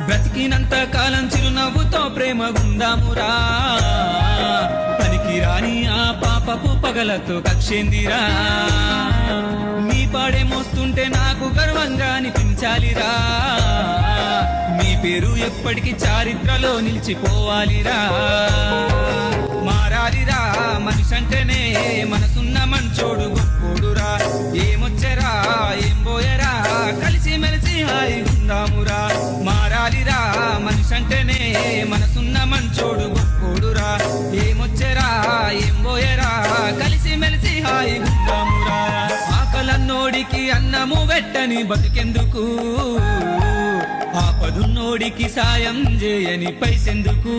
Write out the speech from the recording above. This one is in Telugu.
బ్రతికినంత కాలం చిరునవ్వుతో ప్రేమ ఉందామురా పనికి రాని ఆ పాపపు పగలతో కక్షేందిరా. మీ పాడే మోస్తుంటే నాకు గర్వంగా అనిపించాలిరా. మీ పేరు ఎప్పటికీ చారిత్రలో నిలిచిపోవాలిరా. మారాలిరా మనిషి అంటేనే మనసున్న మంచోడు గొప్పోడురా. ఏమొచ్చరా ఏం పోయరా కలిసి మెలిసి హాయి ఉందామురా మారాలిరా మనిషి అంటేనే మనసున్న మంచోడు గొప్పోడురా ఏమొచ్చరా ఏం పోయరా కలిసి మెలిసి హాయి ఉందామురా ఆకలన్నోడికి అన్నము వెట్టని బతికెందుకు? ఆపదున్నోడికి సాయం చేయని పైసెందుకు?